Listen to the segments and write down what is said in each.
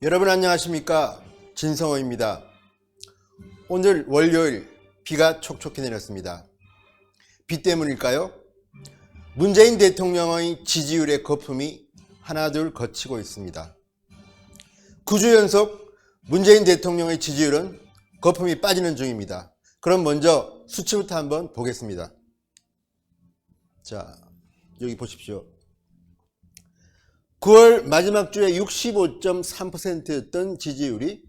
여러분 안녕하십니까 진성호입니다. 오늘 월요일 비가 촉촉히 내렸습니다. 비 때문일까요? 문재인 대통령의 지지율의 거품이 하나둘 거치고 있습니다. 9주 연속 문재인 대통령의 지지율은 거품이 빠지는 중입니다. 그럼 먼저 수치부터 한번 보겠습니다. 자, 여기 보십시오. 9월 마지막 주에 65.3%였던 지지율이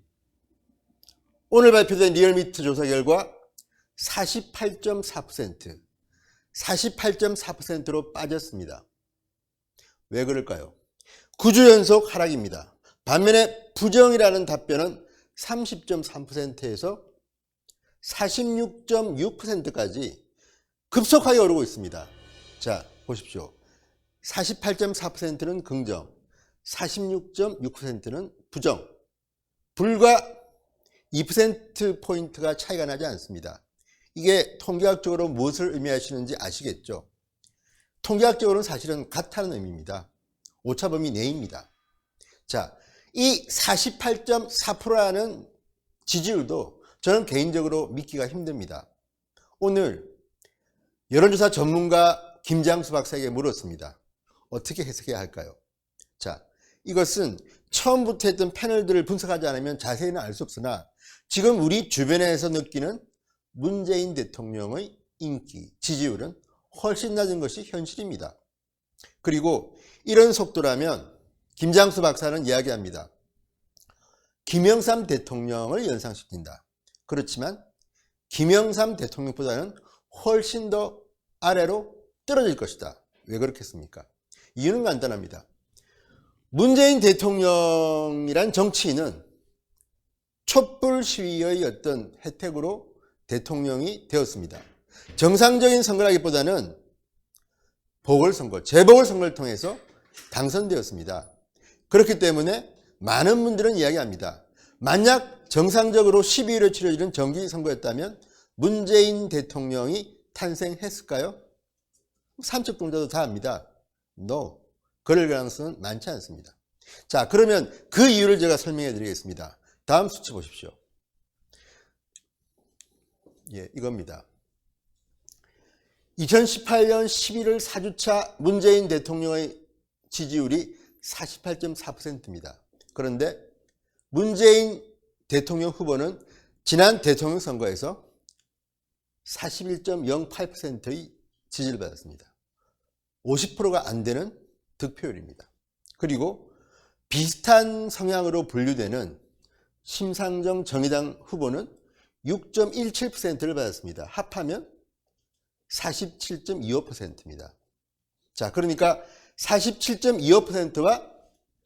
오늘 발표된 리얼미터 조사 결과 48.4%, 48.4%로 빠졌습니다. 왜 그럴까요? 9주 연속 하락입니다. 반면에 부정이라는 답변은 30.3%에서 46.6%까지 급속하게 오르고 있습니다. 자, 보십시오. 48.4%는 긍정, 46.6%는 부정. 불과 2%포인트가 차이가 나지 않습니다. 이게 통계학적으로 무엇을 의미하시는지 아시겠죠? 통계학적으로는 사실은 같다는 의미입니다. 오차범위 내입니다. 자, 이 48.4%라는 지지율도 저는 개인적으로 믿기가 힘듭니다. 오늘 여론조사 전문가 김장수 박사에게 물었습니다. 어떻게 해석해야 할까요? 자, 이것은 처음부터 했던 패널들을 분석하지 않으면 자세히는 알 수 없으나 지금 우리 주변에서 느끼는 문재인 대통령의 인기, 지지율은 훨씬 낮은 것이 현실입니다. 그리고 이런 속도라면 김장수 박사는 이야기합니다. 김영삼 대통령을 연상시킨다. 그렇지만 김영삼 대통령보다는 훨씬 더 아래로 떨어질 것이다. 왜 그렇겠습니까? 이유는 간단합니다. 문재인 대통령이란 정치인은 촛불 시위의 어떤 혜택으로 대통령이 되었습니다. 정상적인 선거라기보다는 보궐선거, 재보궐선거를 통해서 당선되었습니다. 그렇기 때문에 많은 분들은 이야기합니다. 만약 정상적으로 12일에 치러지는 정기 선거였다면 문재인 대통령이 탄생했을까요? 삼척 동자도 다 압니다. No. 그럴 가능성은 많지 않습니다. 자, 그러면 그 이유를 제가 설명해 드리겠습니다. 다음 수치 보십시오. 예, 이겁니다. 2018년 11월 4주차 문재인 대통령의 지지율이 48.4%입니다. 그런데 문재인 대통령 후보는 지난 대통령 선거에서 41.08%의 지지를 받았습니다. 50%가 안 되는 득표율입니다. 그리고 비슷한 성향으로 분류되는 심상정 정의당 후보는 6.17%를 받았습니다. 합하면 47.25%입니다. 자, 그러니까 47.25%와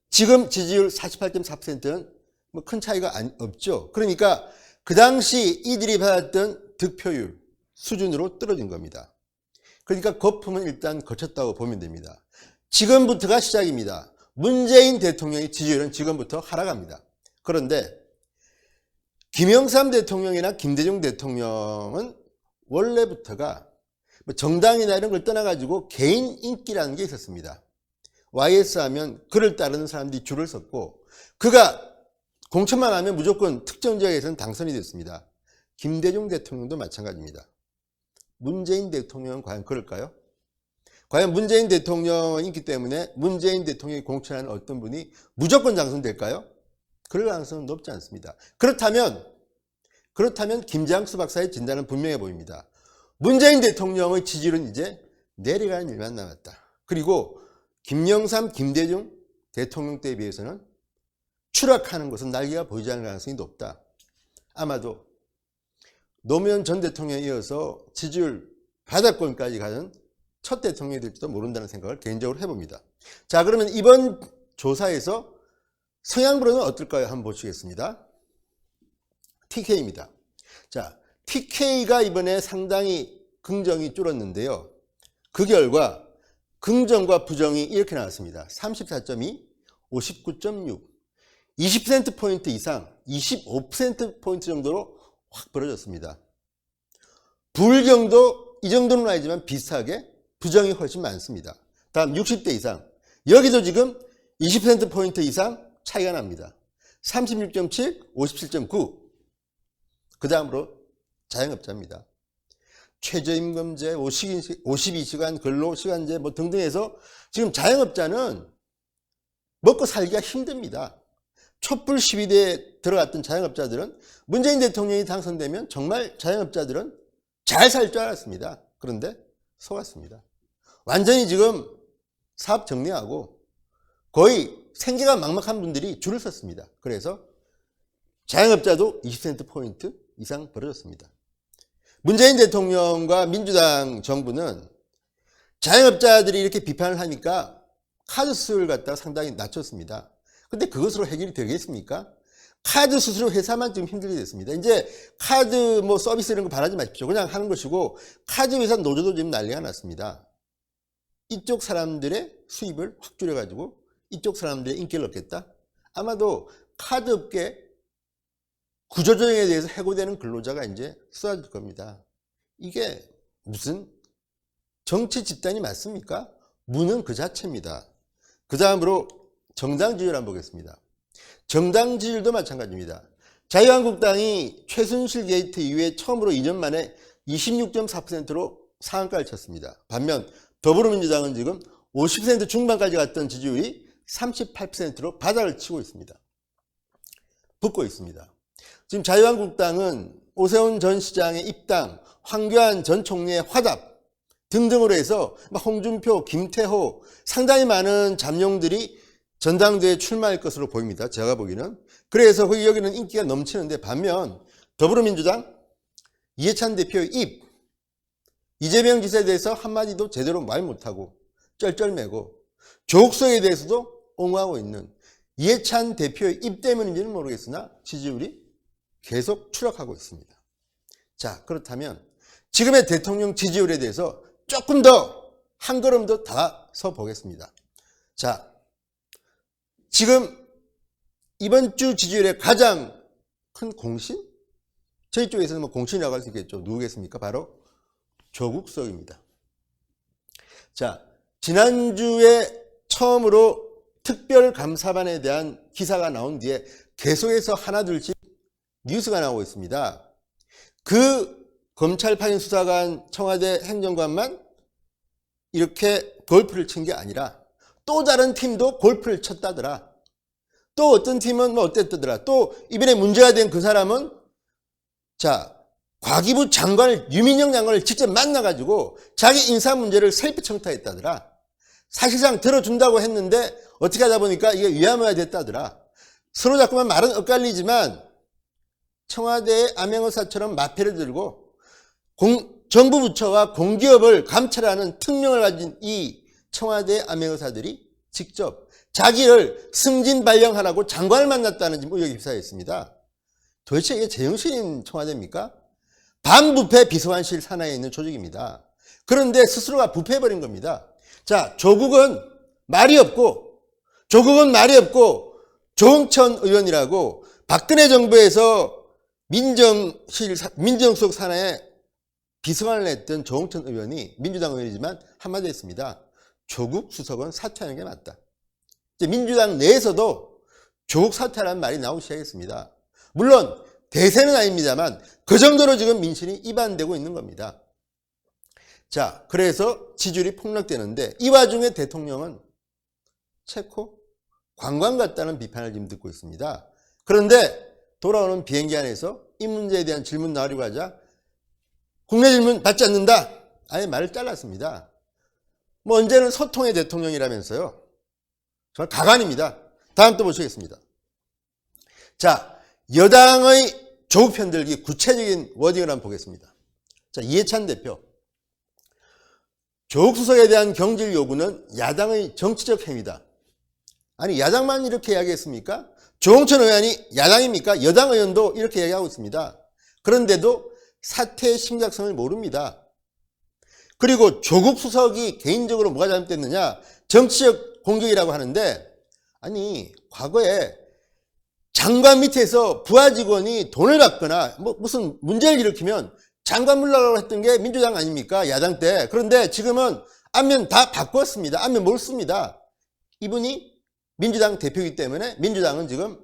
지금 지지율 48.4%는 뭐 큰 차이가 없죠. 그러니까 그 당시 이들이 받았던 득표율 수준으로 떨어진 겁니다. 그러니까 거품은 일단 거쳤다고 보면 됩니다. 지금부터가 시작입니다. 문재인 대통령의 지지율은 지금부터 하락합니다. 그런데 김영삼 대통령이나 김대중 대통령은 원래부터가 뭐 정당이나 이런 걸 떠나가지고 개인 인기라는 게 있었습니다. YS 하면 그를 따르는 사람들이 줄을 섰고 그가 공천만 하면 무조건 특정 지역에서는 당선이 됐습니다. 김대중 대통령도 마찬가지입니다. 문재인 대통령은 과연 그럴까요? 과연 문재인 대통령은 있기 때문에 문재인 대통령이 공천하는 어떤 분이 무조건 당선될까요? 그럴 가능성은 높지 않습니다. 그렇다면 그렇다면 김장수 박사의 진단은 분명해 보입니다. 문재인 대통령의 지지율은 이제 내려가는 일만 남았다. 그리고 김영삼, 김대중 대통령 때에 비해서는 추락하는 것은 날개가 보이지 않을 가능성이 높다. 아마도 노무현 전 대통령에 이어서 지지율 바닥권까지 가는 첫 대통령이 될지도 모른다는 생각을 개인적으로 해봅니다. 자, 그러면 이번 조사에서 성향으로는 어떨까요? 한번 보시겠습니다. TK입니다. 자, TK가 이번에 상당히 긍정이 줄었는데요. 그 결과 긍정과 부정이 이렇게 나왔습니다. 34.2, 59.6, 20%포인트 이상, 25%포인트 정도로 확 벌어졌습니다. 불경도 이 정도는 아니지만 비슷하게 부정이 훨씬 많습니다. 다음 60대 이상. 여기도 지금 20%포인트 이상 차이가 납니다. 36.7, 57.9. 그 다음으로 자영업자입니다. 최저임금제, 52시간 근로시간제 뭐 등등 해서 지금 자영업자는 먹고 살기가 힘듭니다. 촛불 시위대에 들어갔던 자영업자들은 문재인 대통령이 당선되면 정말 자영업자들은 잘 살 줄 알았습니다. 그런데 속았습니다. 완전히 지금 사업 정리하고 거의 생계가 막막한 분들이 줄을 섰습니다. 그래서 자영업자도 20%포인트 이상 벌어졌습니다. 문재인 대통령과 민주당 정부는 자영업자들이 이렇게 비판을 하니까 카드 수수료를 갖다가 상당히 낮췄습니다. 근데 그것으로 해결이 되겠습니까? 카드 수수료 회사만 지금 힘들게 됐습니다. 이제 카드 뭐 서비스 이런 거 바라지 마십시오. 그냥 하는 것이고 카드 회사 노조도 지금 난리가 났습니다. 이쪽 사람들의 수입을 확 줄여가지고 이쪽 사람들의 인기를 얻겠다? 아마도 카드 업계 구조조정에 대해서 해고되는 근로자가 이제 쏟아질 겁니다. 이게 무슨 정치 집단이 맞습니까? 무는 그 자체입니다. 그 다음으로 정당 지지율 한번 보겠습니다. 정당 지지율도 마찬가지입니다. 자유한국당이 최순실 게이트 이후에 처음으로 2년 만에 26.4%로 상한가를 쳤습니다. 반면 더불어민주당은 지금 50% 중반까지 갔던 지지율이 38%로 바닥을 치고 있습니다. 붙고 있습니다. 지금 자유한국당은 오세훈 전 시장의 입당, 황교안 전 총리의 화답 등등으로 해서 홍준표, 김태호 상당히 많은 잠룡들이 전당대회에 출마할 것으로 보입니다. 제가 보기에는. 그래서 여기는 인기가 넘치는데 반면 더불어민주당 이해찬 대표의 입 이재명 지사에 대해서 한마디도 제대로 말 못하고 쩔쩔매고 조국성에 대해서도 옹호하고 있는 이해찬 대표의 입 때문인지는 모르겠으나 지지율이 계속 추락하고 있습니다. 자, 그렇다면 지금의 대통령 지지율에 대해서 조금 더 한 걸음 더 다서 보겠습니다. 자, 지금 이번 주 지지율의 가장 큰 공신? 저희 쪽에서는 뭐 공신이라고 할 수 있겠죠. 누구겠습니까? 바로 조국석입니다. 자, 지난주에 처음으로 특별감사반에 대한 기사가 나온 뒤에 계속해서 하나둘씩 뉴스가 나오고 있습니다. 그 검찰 파견 수사관 청와대 행정관만 이렇게 골프를 친 게 아니라 또 다른 팀도 골프를 쳤다더라. 또 어떤 팀은 뭐 어땠더라. 또 이번에 문제가 된 그 사람은 자 과기부 장관을 유민영 장관을 직접 만나가지고 자기 인사 문제를 셀프 청탁했다더라. 사실상 들어준다고 했는데 어떻게 하다 보니까 이게 위험해야 됐다더라. 서로 자꾸만 말은 엇갈리지만 청와대의 암행어사처럼 마패를 들고 공, 정부 부처와 공기업을 감찰하는 특명을 가진 이 청와대 암행어사들이 직접 자기를 승진 발령하라고 장관을 만났다는 의혹이 입사했습니다. 도대체 이게 제정신인 청와대입니까? 반부패 비서관실 산하에 있는 조직입니다. 그런데 스스로가 부패해버린 겁니다. 자, 조국은 말이 없고, 조국은 말이 없고, 조홍천 의원이라고 박근혜 정부에서 민정실, 민정수석 산하에 비서관을 했던 조홍천 의원이 민주당 의원이지만 한마디 했습니다. 조국 수석은 사퇴하는 게 맞다. 민주당 내에서도 조국 사퇴라는 말이 나오기 시작했습니다. 물론 대세는 아닙니다만 그 정도로 지금 민심이 이반되고 있는 겁니다. 자, 그래서 지지율이 폭락되는데 이 와중에 대통령은 체코 관광 갔다는 비판을 지금 듣고 있습니다. 그런데 돌아오는 비행기 안에서 이 문제에 대한 질문 나오려고 하자 국내 질문 받지 않는다. 아예 말을 잘랐습니다. 뭐 언제는 소통의 대통령이라면서요. 정말 가관입니다. 다음 또 보시겠습니다. 자, 여당의 조국 편들기 구체적인 워딩을 한번 보겠습니다. 자, 이해찬 대표. 조국 수석에 대한 경질 요구는 야당의 정치적 행위다. 아니, 야당만 이렇게 이야기했습니까? 조홍천 의원이 야당입니까? 여당 의원도 이렇게 이야기하고 있습니다. 그런데도 사태의 심각성을 모릅니다. 그리고 조국 수석이 개인적으로 뭐가 잘못됐느냐? 정치적 공격이라고 하는데, 아니, 과거에 장관 밑에서 부하 직원이 돈을 받거나 뭐 무슨 문제를 일으키면 장관 물러가라고 했던 게 민주당 아닙니까? 야당 때. 그런데 지금은 안면 다 바꿨습니다. 안면 못 씁니다. 이분이 민주당 대표이기 때문에 민주당은 지금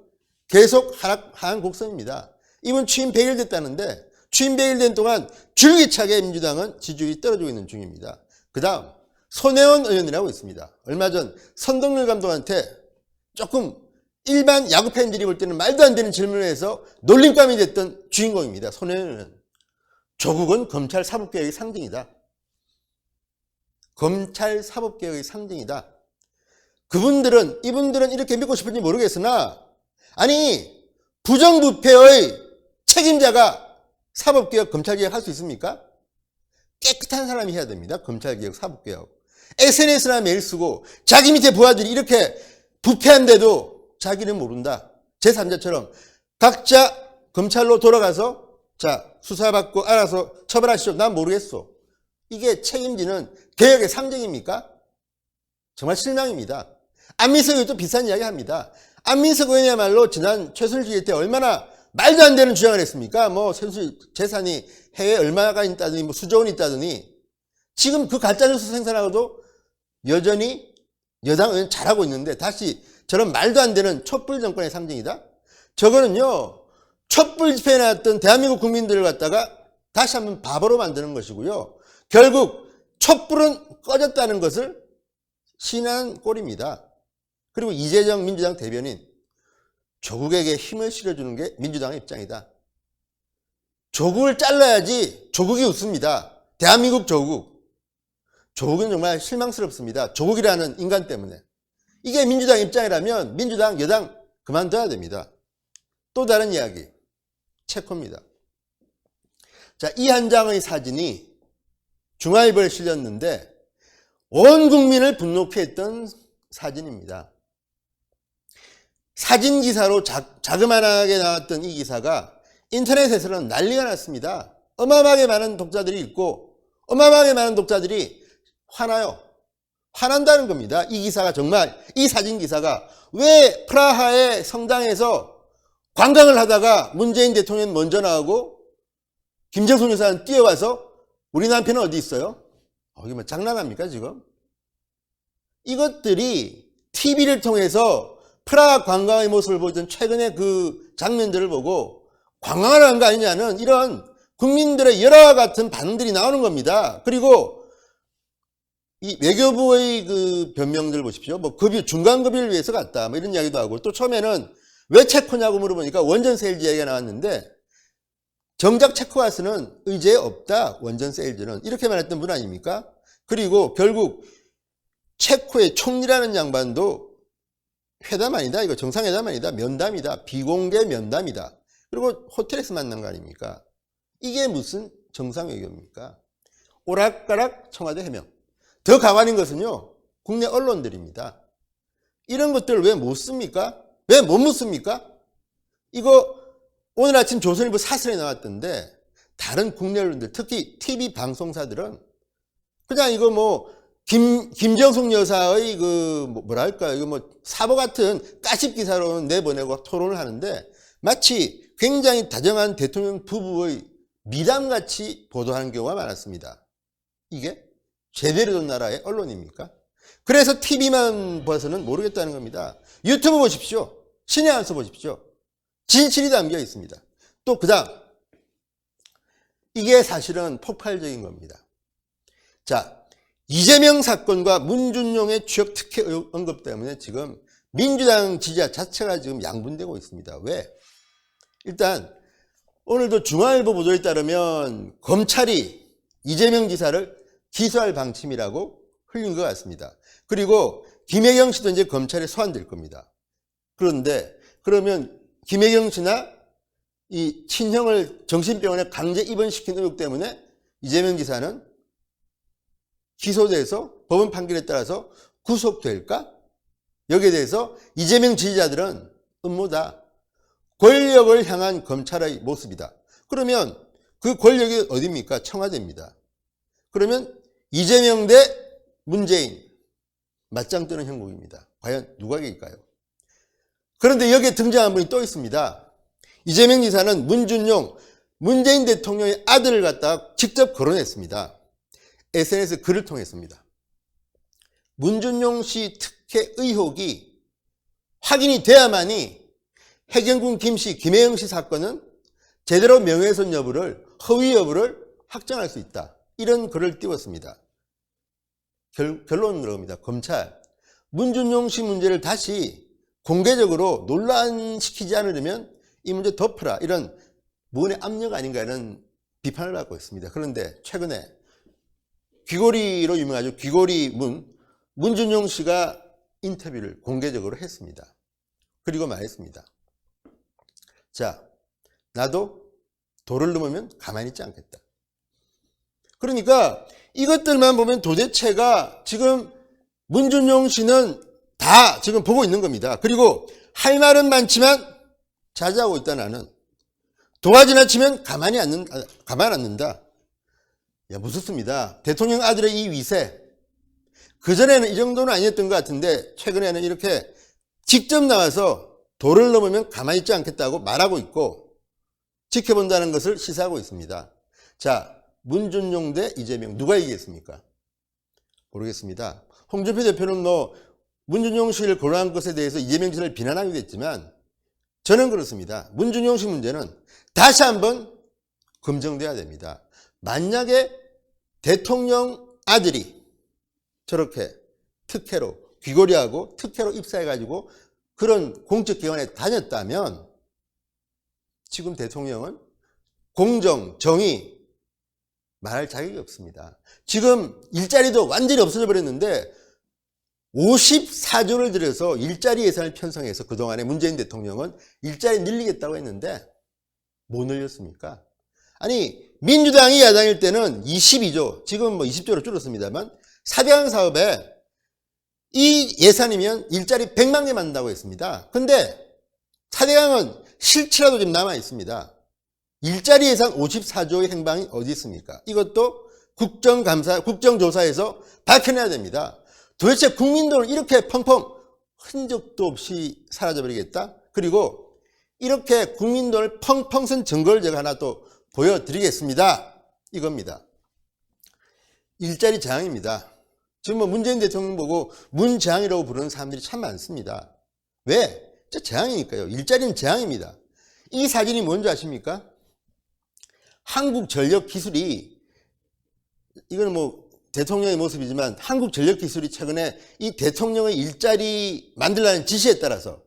계속 하락, 하한 곡선입니다. 이분 취임 100일 됐다는데 취임 100일 된 동안 줄기차게 민주당은 지지율이 떨어지고 있는 중입니다. 그 다음 손혜원 의원이라고 있습니다. 얼마 전 선동열 감독한테 조금 일반 야구 팬들이 볼 때는 말도 안 되는 질문을 해서 놀림감이 됐던 주인공입니다. 손혜원 의원. 조국은 검찰 사법개혁의 상징이다. 검찰 사법개혁의 상징이다. 그분들은, 이분들은 이렇게 믿고 싶은지 모르겠으나, 아니, 부정부패의 책임자가 사법개혁, 검찰개혁 할 수 있습니까? 깨끗한 사람이 해야 됩니다. 검찰개혁, 사법개혁. SNS나 메일 쓰고, 자기 밑에 부하들이 이렇게 부패한데도 자기는 모른다. 제3자처럼 각자 검찰로 돌아가서 자, 수사받고 알아서 처벌하시죠. 난 모르겠어. 이게 책임지는 개혁의 상징입니까? 정말 실망입니다. 안민석 의원도 비싼 이야기 합니다. 안민석 의원이야말로 지난 최순실 지휘 때 얼마나 말도 안 되는 주장을 했습니까? 뭐, 최순실 재산이 해외에 얼마가 있다더니, 뭐, 수조 원 있다더니, 지금 그 가짜 뉴스 생산하고도 여전히 여당 의원 잘하고 있는데, 다시 저런 말도 안 되는 촛불 정권의 상징이다? 저거는요, 촛불 집회에 나왔던 대한민국 국민들을 갖다가 다시 한번 바보로 만드는 것이고요. 결국 촛불은 꺼졌다는 것을 신한 꼴입니다. 그리고 이재정 민주당 대변인 조국에게 힘을 실어주는 게 민주당의 입장이다. 조국을 잘라야지 조국이 웃습니다. 대한민국 조국. 조국은 정말 실망스럽습니다. 조국이라는 인간 때문에. 이게 민주당 입장이라면 민주당, 여당 그만둬야 됩니다. 또 다른 이야기. 체코입니다. 자, 이 한 장의 사진이 중화일보에 실렸는데 온 국민을 분노케 했던 사진입니다. 사진 기사로 자, 자그마하게 나왔던 이 기사가 인터넷에서는 난리가 났습니다. 어마어마하게 많은 독자들이 읽고 어마어마하게 많은 독자들이 화나요. 화난다는 겁니다. 이 기사가 정말 이 사진 기사가 왜 프라하의 성당에서 관광을 하다가 문재인 대통령 먼저 나오고 김정숙 여사는 뛰어와서 우리 남편은 어디 있어요? 어, 이게 뭐 장난합니까 지금? 이것들이 TV를 통해서 프라하 관광의 모습을 보던 최근의 그 장면들을 보고 관광을 한 거 아니냐는 이런 국민들의 여러 같은 반응들이 나오는 겁니다. 그리고 이 외교부의 그 변명들 보십시오. 뭐 급여 중간급여를 위해서 갔다. 뭐 이런 이야기도 하고 또 처음에는 왜 체코냐고 물어보니까 원전 세일즈 이야기가 나왔는데 정작 체코와서는 의제 없다. 원전 세일즈는 이렇게 말했던 분 아닙니까? 그리고 결국 체코의 총리라는 양반도 회담 아니다. 이거 정상회담 아니다. 면담이다. 비공개 면담이다. 그리고 호텔에서 만난 거 아닙니까? 이게 무슨 정상외교입니까? 오락가락 청와대 해명. 더 가관인 것은요. 국내 언론들입니다. 이런 것들을 왜못 씁니까? 왜 못 묻습니까? 이거 오늘 아침 조선일보 사설에 나왔던데 다른 국내 언론들 특히 TV 방송사들은 그냥 이거 뭐 김, 김정숙 여사의 그 뭐, 뭐랄까 이거 뭐 사보 같은 까십 기사로 내보내고 토론을 하는데 마치 굉장히 다정한 대통령 부부의 미담같이 보도하는 경우가 많았습니다. 이게 제대로 된 나라의 언론입니까? 그래서 TV만 봐서는 모르겠다는 겁니다. 유튜브 보십시오. 신의 한수 보십시오. 진실이 담겨 있습니다. 또 그 다음 이게 사실은 폭발적인 겁니다. 자 이재명 사건과 문준용의 취업 특혜 언급 때문에 지금 민주당 지지자 자체가 지금 양분되고 있습니다. 왜? 일단 오늘도 중앙일보 보도에 따르면 검찰이 이재명 지사를 기소할 방침이라고 흘린 것 같습니다. 그리고 김혜경 씨도 이제 검찰에 소환될 겁니다. 그런데 그러면 김혜경 씨나 이 친형을 정신병원에 강제 입원시킨 의혹 때문에 이재명 지사는 기소돼서 법원 판결에 따라서 구속될까? 여기에 대해서 이재명 지지자들은 음모다. 권력을 향한 검찰의 모습이다. 그러면 그 권력이 어디입니까? 청와대입니다. 그러면 이재명 대 문재인 맞짱 뜨는 형국입니다. 과연 누가 이길까요? 그런데 여기에 등장한 분이 또 있습니다. 이재명 지사는 문준용 문재인 대통령의 아들을 갖다가 직접 거론했습니다. SNS 글을 통했습니다. 문준용 씨 특혜 의혹이 확인이 돼야만이 해경군 김 씨, 김혜영 씨 사건은 제대로 명예훼손 여부를, 허위 여부를 확정할 수 있다. 이런 글을 띄웠습니다. 결, 결론은 그럽니다. 검찰, 문준용 씨 문제를 다시 공개적으로 논란시키지 않으려면 이 문제 덮으라. 이런 무언의 압력 아닌가 이런 비판을 받고 있습니다. 그런데 최근에 귀고리로 유명하죠. 귀고리 문, 문준용 씨가 인터뷰를 공개적으로 했습니다. 그리고 말했습니다. 자, 나도 도를 넘으면 가만히 있지 않겠다. 그러니까 이것들만 보면 도대체가 지금 문준용 씨는 다 지금 보고 있는 겁니다. 그리고 할 말은 많지만 자제하고 있다 나는. 도가 지나치면 가만히 앉는, 아, 가만 앉는다. 야, 무섭습니다. 대통령 아들의 이 위세. 그전에는 이 정도는 아니었던 것 같은데, 최근에는 이렇게 직접 나와서 도를 넘으면 가만히 있지 않겠다고 말하고 있고, 지켜본다는 것을 시사하고 있습니다. 자, 문준용 대 이재명, 누가 이기겠습니까? 모르겠습니다. 홍준표 대표는 뭐, 문준용 씨를 고려한 것에 대해서 이재명 씨를 비난하기도 했지만, 저는 그렇습니다. 문준용 씨 문제는 다시 한번 검증돼야 됩니다. 만약에 대통령 아들이 저렇게 특혜로 귀걸이하고 특혜로 입사해가지고 그런 공적기관에 다녔다면 지금 대통령은 공정, 정의 말할 자격이 없습니다. 지금 일자리도 완전히 없어져 버렸는데 54조를 들여서 일자리 예산을 편성해서 그동안에 문재인 대통령은 일자리 늘리겠다고 했는데 못 늘렸습니까? 아니 민주당이 야당일 때는 22조 지금 뭐 20조로 줄었습니다만 사대강 사업에 이 예산이면 일자리 100만 개 만든다고 했습니다. 근데 사대강은 실체라도 지금 남아 있습니다. 일자리 예산 54조의 행방이 어디 있습니까? 이것도 국정감사, 국정조사에서 밝혀내야 됩니다. 도대체 국민들을 이렇게 펑펑 흔적도 없이 사라져버리겠다? 그리고 이렇게 국민들 펑펑 쓴 증거를 제가 하나 또 보여드리겠습니다. 이겁니다. 일자리 재앙입니다. 지금 뭐 문재인 대통령 보고 문재앙이라고 부르는 사람들이 참 많습니다. 왜? 저 재앙이니까요. 일자리는 재앙입니다. 이 사진이 뭔지 아십니까? 한국전력기술이 이거는 뭐 대통령의 모습이지만 한국전력기술이 최근에 이 대통령의 일자리 만들라는 지시에 따라서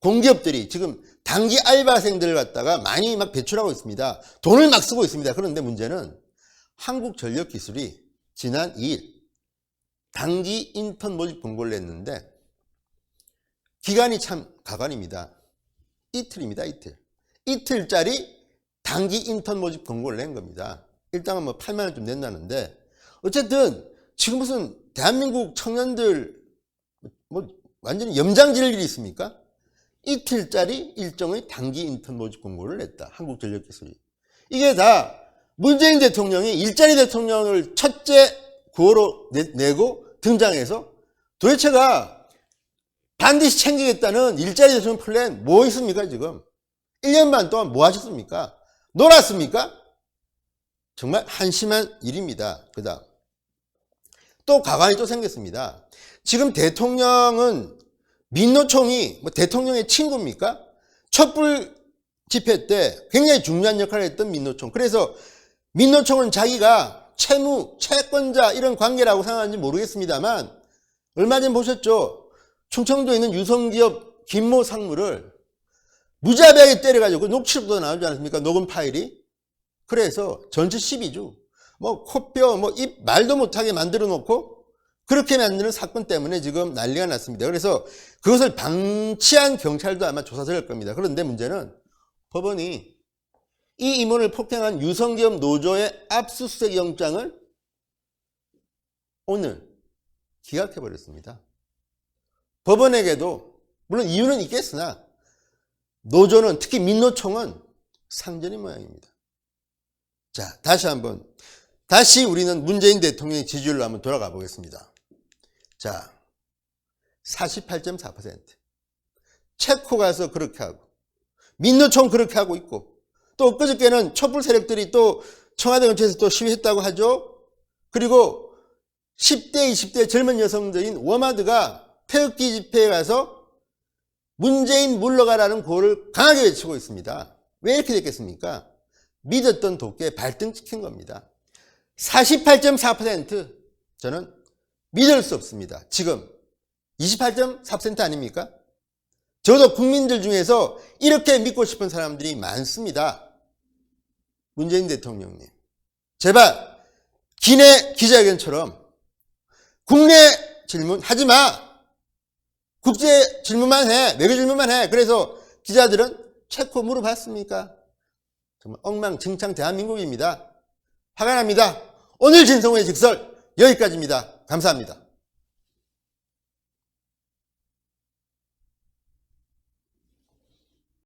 공기업들이 지금 단기 알바생들을 갖다가 많이 막 배출하고 있습니다. 돈을 막 쓰고 있습니다. 그런데 문제는 한국전력기술이 지난 2일 단기 인턴 모집 공고를 냈는데 기간이 참 가관입니다. 이틀입니다. 이틀. 이틀짜리 단기 인턴 모집 공고를 낸 겁니다. 일당은 뭐 8만 원 좀 낸다는데 어쨌든 지금 무슨 대한민국 청년들 뭐 완전히 염장 지를 일이 있습니까? 이틀짜리 일정의 단기 인턴 모집 공고를 냈다. 한국전력기술이. 이게 다 문재인 대통령이 일자리 대통령을 첫째 구호로 내, 고 등장해서 도대체가 반드시 챙기겠다는 일자리 대통령 플랜 뭐 있습니까 지금? 1년 반 동안 뭐 하셨습니까? 놀았습니까? 정말 한심한 일입니다. 그 다음. 또 가관이 또 생겼습니다. 지금 대통령은 민노총이 뭐 대통령의 친구입니까? 촛불 집회 때 굉장히 중요한 역할을 했던 민노총. 그래서 민노총은 자기가 채무, 채권자 이런 관계라고 생각하는지 모르겠습니다만 얼마 전 보셨죠? 충청도에 있는 유성기업 김모 상무를 무자비하게 때려가지고 그 녹취록도 나오지 않습니까? 녹음 파일이. 그래서 전체 12주. 뭐 코뼈, 뭐 입 말도 못하게 만들어 놓고 그렇게 만드는 사건 때문에 지금 난리가 났습니다. 그래서 그것을 방치한 경찰도 아마 조사 들어갈 겁니다. 그런데 문제는 법원이 이 임원을 폭행한 유성기업 노조의 압수수색 영장을 오늘 기각해버렸습니다. 법원에게도 물론 이유는 있겠으나 노조는 특히 민노총은 상전이 모양입니다. 자 다시 한번 다시 우리는 문재인 대통령의 지지율로 한번 돌아가 보겠습니다. 자, 48.4%. 체코 가서 그렇게 하고, 민노총 그렇게 하고 있고, 또 그저께는 촛불 세력들이 또 청와대 근처에서 또 시위했다고 하죠. 그리고 10대, 20대 젊은 여성들인 워마드가 태극기 집회에 가서 문재인 물러가라는 고를 강하게 외치고 있습니다. 왜 이렇게 됐겠습니까? 믿었던 도끼에 발등 찍힌 겁니다. 48.4% 저는 믿을 수 없습니다. 지금 28.4% 아닙니까? 저도 국민들 중에서 이렇게 믿고 싶은 사람들이 많습니다. 문재인 대통령님. 제발 기내 기자회견처럼 국내 질문 하지 마. 국제 질문만 해. 외교 질문만 해. 그래서 기자들은 체코 물어봤습니까? 정말 엉망진창 대한민국입니다. 화가 납니다. 오늘 진성호의 직설 여기까지입니다. 감사합니다.